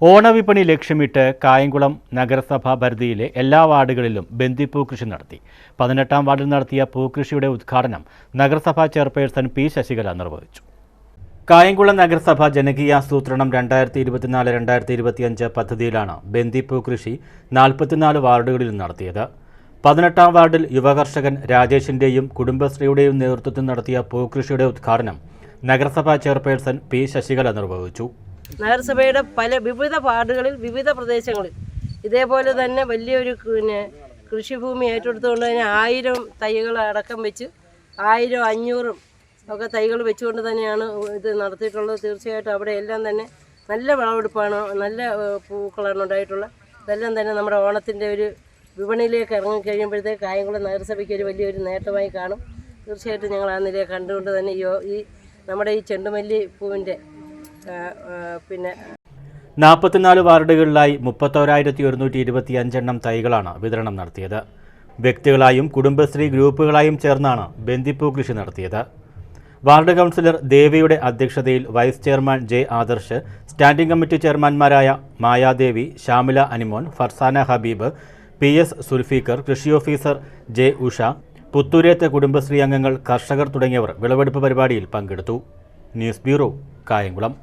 ഓണവിപണി ലക്ഷ്യമിട്ട് കായംകുളം നഗരസഭാ പരിധിയിലെ എല്ലാ വാർഡുകളിലും ബന്ദിപ്പൂ കൃഷി നടത്തി. പതിനെട്ടാം വാർഡിൽ നടത്തിയ പൂക്കൃഷിയുടെ ഉദ്ഘാടനം നഗരസഭാ ചെയർപേഴ്സൺ പി ശശികല നിർവഹിച്ചു. കായംകുളം നഗരസഭ ജനകീയാസൂത്രണം രണ്ടായിരത്തി ഇരുപത്തിനാല് രണ്ടായിരത്തി ഇരുപത്തിയഞ്ച് പദ്ധതിയിലാണ് ബന്ദിപ്പൂ കൃഷി നാൽപ്പത്തിനാല് വാർഡുകളിൽ നടത്തിയത്. പതിനെട്ടാം വാർഡിൽ യുവകർഷകൻ രാജേഷിന്റെയും കുടുംബശ്രീയുടെയും നേതൃത്വത്തിൽ നടത്തിയ പൂക്കൃഷിയുടെ ഉദ്ഘാടനം നഗരസഭാ ചെയർപേഴ്സൺ പി ശശികല നിർവഹിച്ചു. നഗരസഭയുടെ പല വിവിധ വാർഡുകളിൽ വിവിധ പ്രദേശങ്ങളിൽ. ഇതേപോലെ തന്നെ വലിയൊരു പിന്നെ കൃഷിഭൂമി ഏറ്റെടുത്തുകൊണ്ട് തന്നെ ആയിരം തൈകൾ അടക്കം വെച്ച് ആയിരം അഞ്ഞൂറും ഒക്കെ തൈകൾ വെച്ചുകൊണ്ട് തന്നെയാണ് ഇത് നടത്തിയിട്ടുള്ളത്. തീർച്ചയായിട്ടും അവിടെ എല്ലാം തന്നെ നല്ല വിളവെടുപ്പാണ് നല്ല പൂക്കളാണ് ഉണ്ടായിട്ടുള്ളത് ഇതെല്ലാം തന്നെ നമ്മുടെ ഓണത്തിന്റെ ഒരു വിപണിയിലേക്ക് ഇറങ്ങി കഴിയുമ്പോഴത്തേക്ക് കായംകുളം നഗരസഭയ്ക്ക് ഒരു വലിയൊരു നേട്ടമായി കാണും. തീർച്ചയായിട്ടും ഞങ്ങൾ ആ നിലയെ കണ്ടുകൊണ്ട് തന്നെ ഈ നമ്മുടെ ഈ ചെണ്ടുമല്ലി പൂവിന്റെ പിന്നെ നാൽപ്പത്തിനാല് വാർഡുകളിലായി മുപ്പത്തോരായിരത്തി ഒരുന്നൂറ്റി ഇരുപത്തി അഞ്ചെണ്ണം തൈകളാണ് വിതരണം നടത്തിയത്. വ്യക്തികളായും കുടുംബശ്രീ ഗ്രൂപ്പുകളായും ചേർന്നാണ് ബന്ദിപ്പൂ കൃഷി നടത്തിയത്. വാർഡ് കൗൺസിലർ ദേവിയുടെ അധ്യക്ഷതയിൽ vice chairman J Adarsh standing committee ചെയർമാൻമാരായ Mayadevi Shyamila Animon Farsana Habeeb P S Zulfiqar കൃഷി ഓഫീസർ ജെ ഉഷ പുത്തൂരേത്ത് കുടുംബശ്രീ അംഗങ്ങൾ കർഷകർ തുടങ്ങിയവർ വിളവെടുപ്പ് പരിപാടിയിൽ പങ്കെടുത്തു. News bureau Kayamkulam.